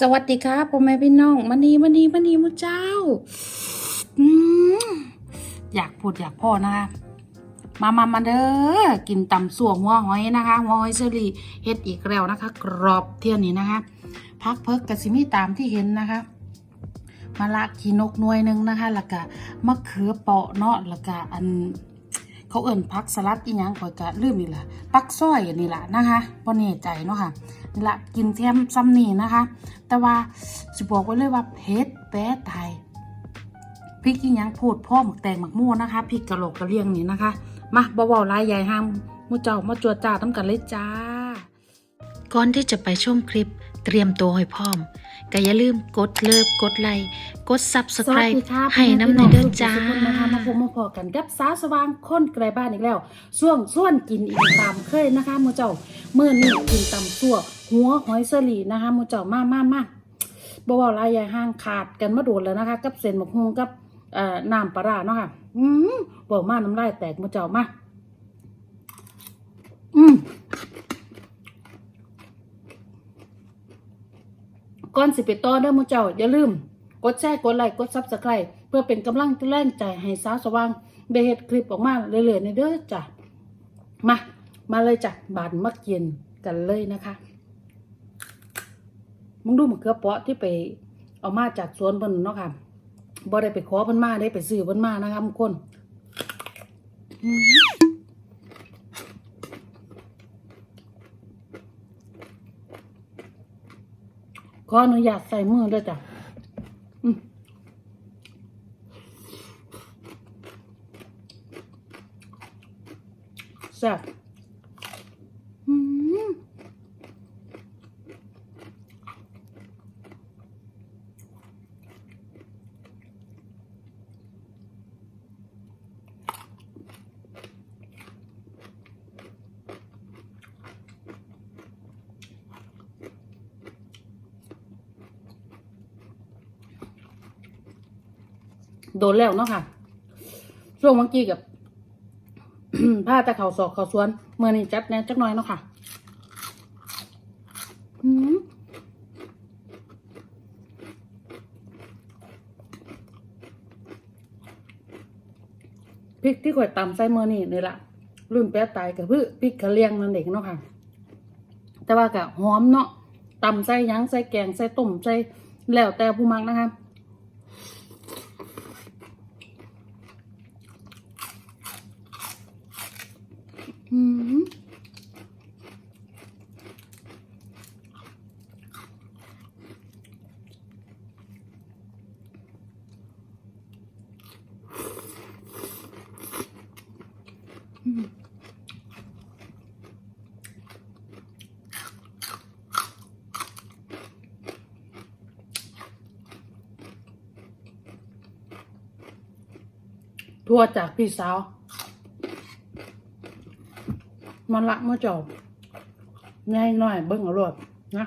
สวัสดีครับพ่อแม่พี่น้องมันนีมันนีมันนีมุเจ้าอืมอยากพูดอยากพ่อนะคะมามามาเด้อกินตำส่วหัวหอยนะคะหัวหอยเชอรี่เฮ็ดอีกแล้วนะคะ กรอบเที่ยนนี้นะคะพักเพิกกะสิมีตามที่เห็นนะคะมะละขีนกนวยหนึ่งนะคะแล้วก็มะเขือเปาะเนาะแล้วก็อันเขาเอิ่นพักสลัดอีหยังข่อยก็ลืมนี่ล่ะปักซ้อยอันนี้ล่ะนะคะบ่แน่ใจเนาะค่ะ ล่ะกินแซมซ้ำนี่นะคะ แต่ว่าสิบอกไว้เลยว่าเผ็ดแป๊ะไทยพริกอีหยังพูดพ่อหมักแตงหมักม่วนะคะพริกกะโหลกกะเลียงนี่นะคะ มาบ่เว้าหลายใหญ่ห้ามมู่เจ้ามาจวดจ้าทำกันเลยจ้า ก่อนที่จะไปชมคลิปเตรียมตัวให้พร้อมก็อย่าลืมกดเลิฟกดไลค์กดซับสสไครวัสต์ดีครับให้น้ำในเด้อจ้าทุกคนนะคะมาพบมาพอกันกับสาวสว่างคนไกลบ้านอีกแล้วช่วงส่วนกินอีกตามเคยนะคะหมูเจ้า เมื่อนี้กินตำซัวหัวหอยสลีนะคะมูเจ้ามากมากมากบ่เว้าลายใหญ่ห้างขาดกันมาโดนแล้วนะคะ กับเส้นหมกฮงกับเอ่อน้ำปลาร้าเนาะค่ะ อืมบอกมาน้ำลายแตกมูเจ้ามาอืมก่อนสิไปต่อเด้อมูเจ้าอย่าลืม กดแชร์กดไลค์กดซับสไครต์เพื่อเป็นกำลังแรงใจให้สาวสว่างได้เฮ็ดคลิปออกมาเรื่อยๆในเด้อจ้ะมา มาเลยจ้ะบานมักเย็นกันเลยนะคะมึงดูมะเขือเปราะที่ไปเอามาจากสวนเพิ่นเนาะค่ะบ่ได้ไปขอเพิ่นมาได้ไปซื้อเพิ่นมานะคะทุกคนขออนุญาตใส่มือด้วยจ้ะแซ่บ โดนแล้วเนาะค่ะ ช่วงเมื่อกี้กับผ้าต่เข่าศอกเขาสวนเมื่อนี้จัดแน่จักหน่อยเนาะค่ะอืมพริกที่ข่อยตำใส่เมื่อนี้นี่ละรุ่นแป๊ะตายกับพือพริกกะเลียงนั่นเองเนาะค่ะ แต่ว่ากะหอมเนาะตำใส่ยั้งใส่แกงใส่ต้มใส่แล้วแต่ผู้มักนะคะ อืมทั่วจากพี่สาว มันละเมื่อจบง่ายหน่อยเบิ้งอารวดนะ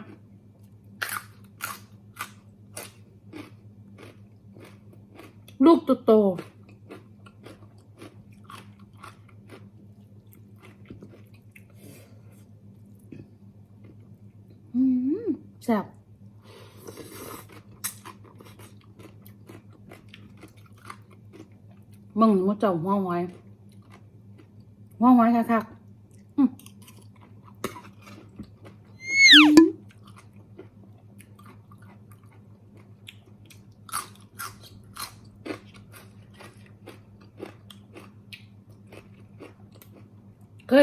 ลูกโตๆแซ่บมึงมาเจ้าหัวหอยหัวหอยคักๆอื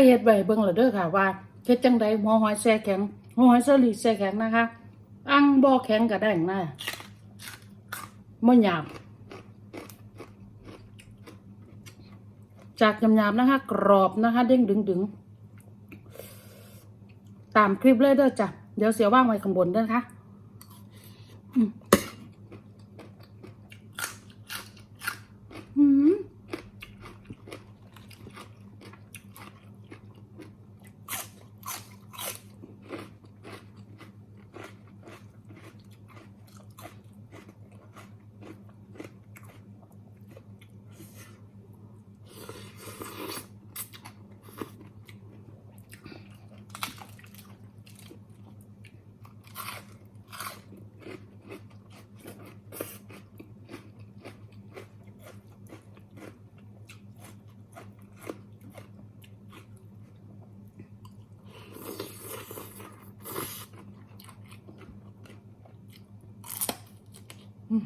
ยเฮ็ดไว้เบิ่งแล้วเด้อค่ะว่าเฮ็ดจังใดหัวหอยแช่แข็งหัวหอยสลีแช่แข็งนะคะอังบ่แข็งก็ได้นะบ่หยาบจากหยาบๆนะคะ กรอบนะคะ เด้งดึงดึงๆตามคลิปเลยเด้อจ้ะเดี๋ยวเสียว่างไว้ข้างบนเด้อค่ะ มา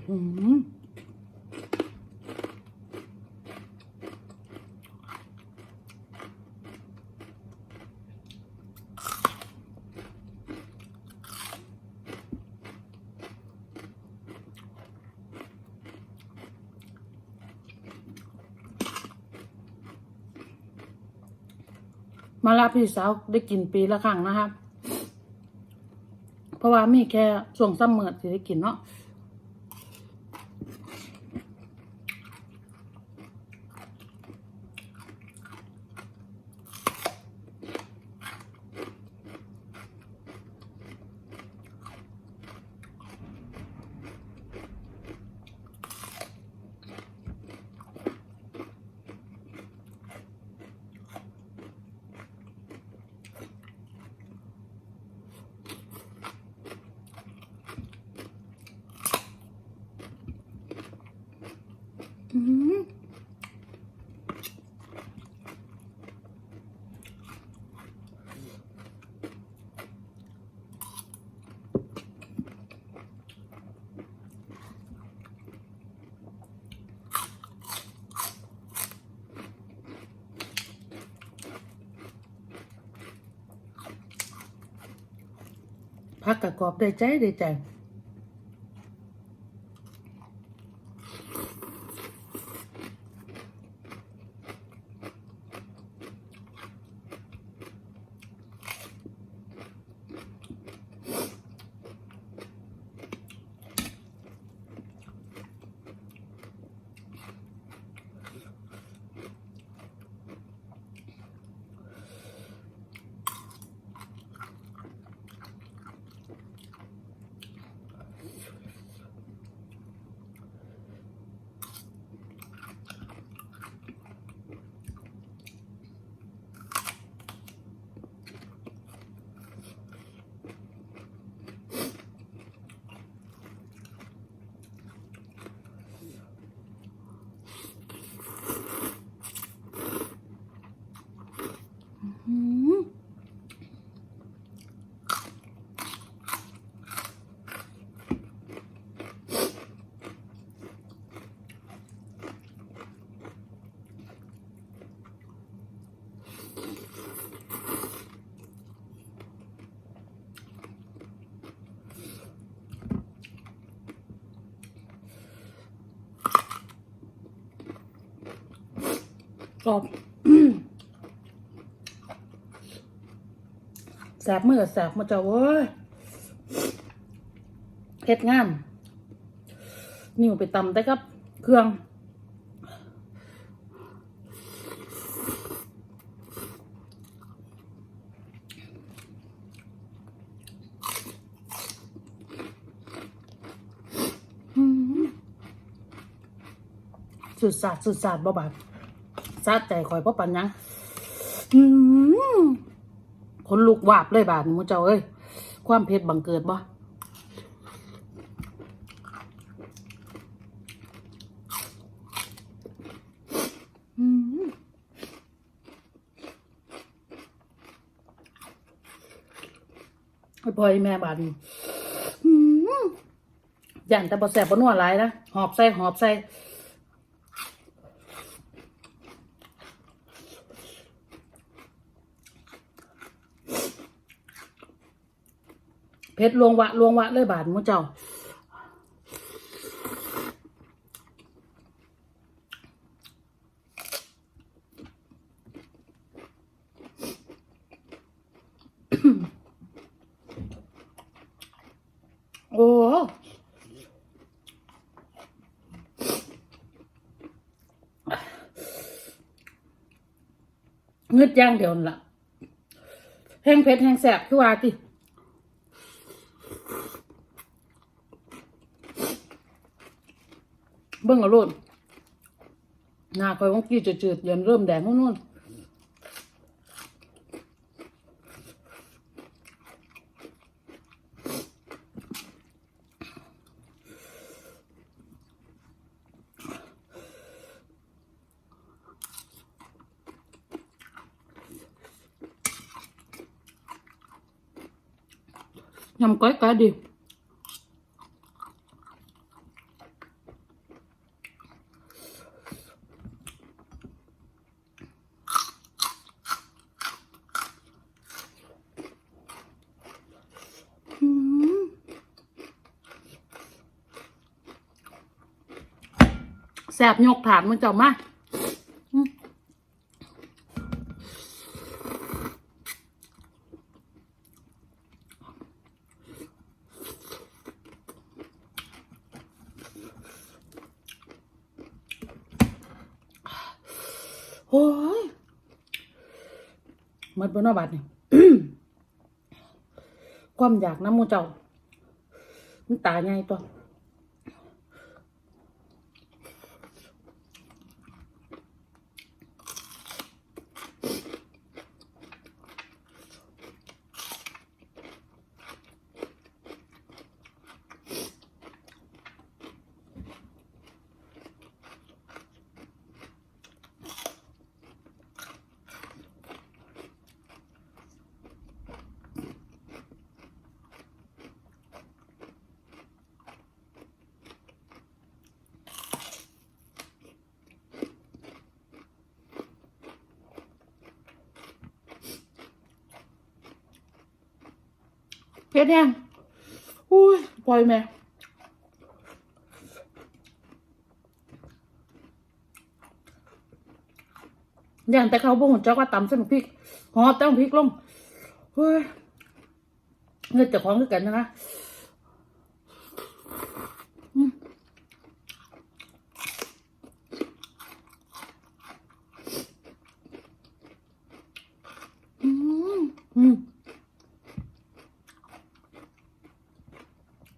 ลาพี่สาวได้กินปีละครั้งนะครับ เพราะว่ามีแค่ช่วงซัมเมอร์ที่ได้กินเนาะ อืม พักกับกรอบได้ใจได้ใจ รอบแสบมือแสบมาเจ้าเว้ยเฮ็ดงาน นิ้วไปตำได้กับ เครื่องสุดสาดสุดสาดบ่บาด สาดใจคอยพ่อปันยังคนลูกวาบเลยบาดมูเจ้าเอ้ย ความเผ็ดบังเกิดบ่อืมไอพ่อยแม่บาดย่าแต่บ่แสบบ่นัวหลายนะ หอบใส่หอบใส่ เพชรลวงวะลวงวะเลยบาทมูเจ้า โอ้เงืดย่างเดียวละแห้งเพชรแห้งแสบคือว่าติ เบิ่งเอาโลดหน้าคอยของกี้จืดๆเย็นเริ่มแดงนู่นยำก้อยกะดิ แสบยกถาดมึงเจ้ามาโอ้ยหมันบนนอบัดนี่ความอยากน้ำมูเจ้ามันตายไงตัว เพชรแห้งอุ้ยปล่อยแม่อย่างแต่เขาบอกหุ่นเจ้าก็ตำเส้นพริกหอมแต้มพริกลงเฮ้ยเงินจะของกันนะคะอืมอืมอืม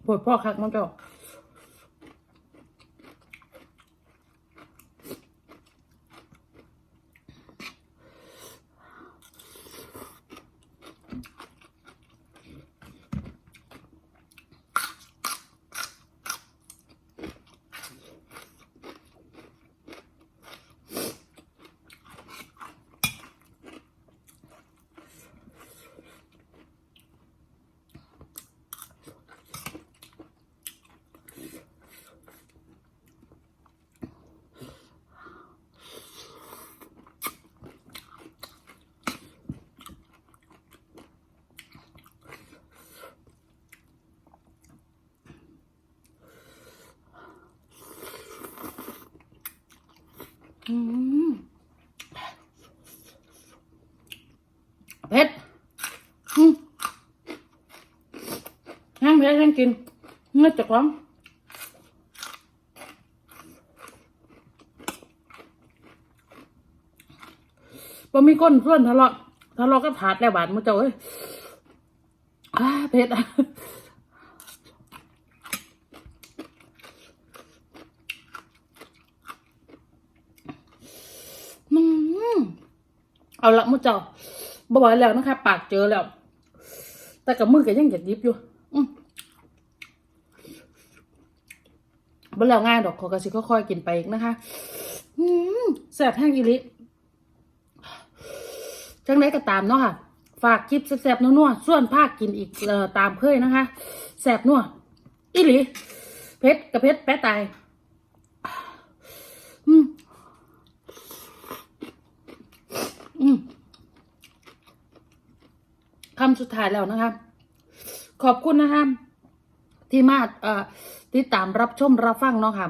ปว ดพ่อคักน้องเจ้าอืม เผ็ดแห้งเผ็ดแห้งกินเงือกจากร้องบ่มีก้นเพื่อนทะเลาะทะเลาะก็ถาดแล้วบาดมาเจ้าเอ้ยอ้าเผ็ดอะ อืม เอาละมุเจ้าบ่ไหวแล้วนะคะ ปากเจอแล้ว แต่กับมือก็ยังอยากหยิบอยู่ อืมบ่แล้วง่ายดอกขอกระสิค่อยๆกินไปอีกนะคะอืมแซ่บแห้งอีลิจังไดก็ตามเนาะค่ะ ฝากคลิปแซ่บๆนัวๆส่วนภาคกินอีกเอ่อตามเคยนะคะแซ่บนัวอีหลีเพชรกับเพชรแปะตาย อืม อืมคำสุดท้ายแล้วนะคะ ขอบคุณนะคะที่มาเอ่อติดตามรับชมรับฟังเนาะค่ะ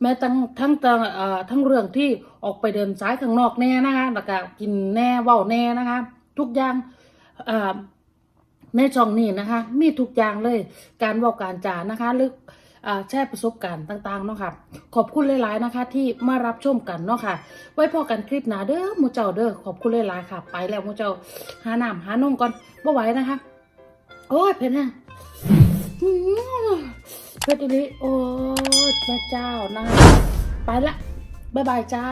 แม้ทั้งทั้งทั้งเอ่อทั้งเรื่องที่ออกไปเดินสายข้างนอกแน่นะคะแล้วก็กินแน่เว้าแน่นะคะ ทุกอย่างเอ่อในช่องนี้นะคะ มีทุกอย่างเลย การเว้าการจานะคะหรือ แชร์ประสบการณ์ต่างๆเนาะค่ะ ขอบคุณหลายๆนะคะ ที่มารับชมกันเนาะค่ะ ไว้พอกันคลิปหน้าเด้อมูเจ้าเด้อขอบคุณหลายๆค่ะ ไปแล้วมูเจ้าหาน้ำหานมก่อนบ่ไหวนะคะ โอ้ยเผ็ดแห้งอื้อเผ็ดอีหลีโอ้ยแม่เจ้านะคะไปละบ๊ายบายจ้า